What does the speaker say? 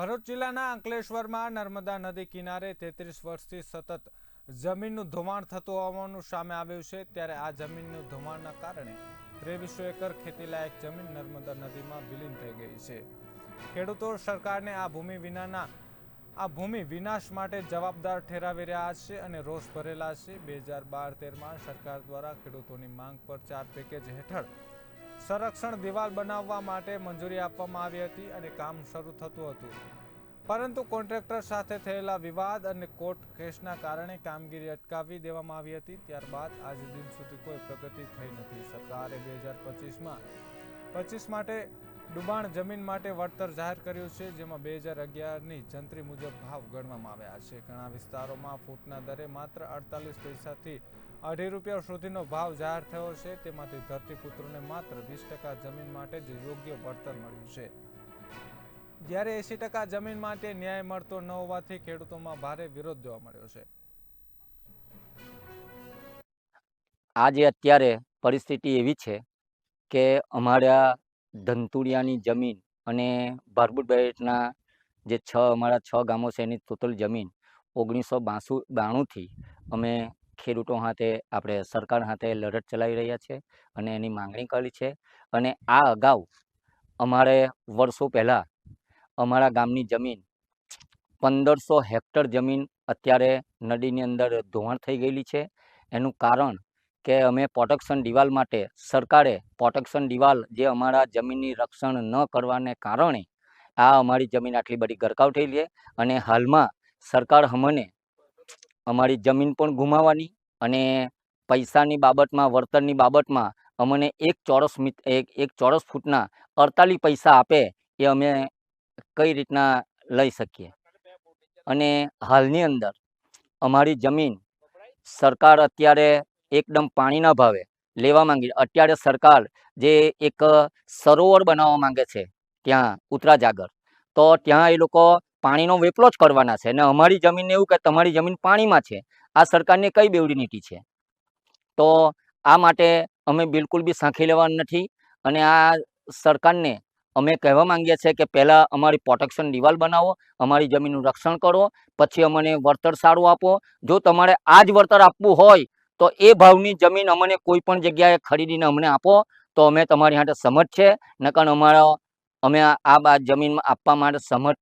ભરૂચ જિલ્લાના અંકલેશ્વરમાં નર્મદા નદી કિનારે તેત્રીસ વર્ષથી સતત જમીનનું ધોવાણ થતું હોવાનું સામે આવ્યું છે, ત્યારે આ જમીનનું ધોવાણના કારણે ત્રેવીસો એકર ખેતીલાયક જમીન નર્મદા નદીમાં વિલીન થઈ ગઈ છે. ખેડૂતો સરકારને આ ભૂમિ વિનાના, આ ભૂમિ વિનાશ માટે જવાબદાર ઠેરાવી રહ્યા છે અને રોષ ભરેલા છે. બે હજાર બાર તેરમાં સરકાર દ્વારા ખેડૂતોની માંગ પર ચાર પેકેજ હેઠળ સંરક્ષણ દિવાલ બનાવવા માટે મંજૂરી આપવામાં આવી હતી અને કામ શરૂ થતું હતું. પરંતુ કોન્ટ્રાક્ટર સાથે થયેલા વિવાદ અને કોર્ટ કેસના કારણે કામગીરી અટકાવી દેવામાં આવી હતી. ત્યારબાદ આજ દિન સુધી કોઈ પ્રગતિ થઈ નથી. સરકારે બે હજાર પચીસમાં, પચીસ માટે ડુબાણ જમીન માટે વળતર જાહેર કર્યું છે, જેમાં બે હજાર અગિયારની જંત્રી મુજબ ભાવ ગણવામાં આવ્યા છે. ઘણા વિસ્તારોમાં ફૂટના દરે માત્ર અડતાલીસ પૈસાથી અઢી રૂપિયા સુધીનો ભાવ જાહેર થયો છે. તેમાંથી ધરતીપુત્રોને માત્ર વીસ ટકા જમીન માટે જ યોગ્ય વળતર મળ્યું છે. જ્યારે એસી ટકા જમીન માટે ન્યાય મળતો ન હોવાથી ખેડૂતોમાં ભારે વિરોધ જોવા મળ્યો છે. આજે અત્યારે પરિસ્થિતિ એવી છે કે અમારા ધંતુરિયાની જમીન અને ભારબુટભાઈના જે છ, અમારા છ ગામો છે એની ટોટલ જમીન ઓગણીસો બાસુ બાણુંથી અમે ખેડૂતો સાથે આપણે સરકાર હાથે લડત ચલાવી રહ્યા છે અને એની માંગણી કરી છે. અને આ અગાઉ અમારે વર્ષો પહેલાં અમારા ગામની જમીન પંદરસો હેક્ટર જમીન અત્યારે નદીની અંદર ધોવાણ થઈ ગયેલી છે. એનું કારણ કે અમે પ્રોટેક્શન દિવાલ માટે સરકારે પ્રોટેક્શન દિવાલ જે અમારા જમીનની રક્ષણ ન કરવાને કારણે આ અમારી જમીન આટલી બધી ગરકાવ થઈ છે અને હાલમાં સરકાર અમને અમારી જમીન પણ ગુમાવવાની અને પૈસાની બાબતમાં, વળતરની બાબતમાં અમને એક ચોરસ એક એક ચોરસ ફૂટના અડતાલીસ પૈસા આપે એ અમે કઈ રીતના લઈ શકીએ? અને હાલની અંદર અમારી જમીન સરકાર અત્યારે એકદમ પાણીના ભાવે. લેવા માંગી અત્યારે સરકાર જે એક સરોવર બનાવવા માંગે છે, ત્યાં ઉતરાજ આગળ તો ત્યાં એ લોકો પાણીનો વેપલો જ કરવાના છે. અને અમારી જમીનને એવું કે તમારી જમીન પાણીમાં છે. આ સરકારની કઈ બેવડી નીતિ છે? તો આ માટે અમે બિલકુલ બી સાંખી લેવાના નથી. અને આ સરકારને અમે કહેવા માંગીએ છીએ કે પહેલાં અમારી પ્રોટેક્શન દિવાલ બનાવો, અમારી જમીનનું રક્ષણ કરો, પછી અમને વળતર સારું આપો. જો તમારે આ જ વળતર આપવું હોય તો એ ભાવની જમીન અમને કોઈ પણ જગ્યાએ ખરીદીને અમને આપો, તો અમે તમારી હાટે સમજ છે. નકર અમારા, અમે આ જમીન આપવા માટે સમજ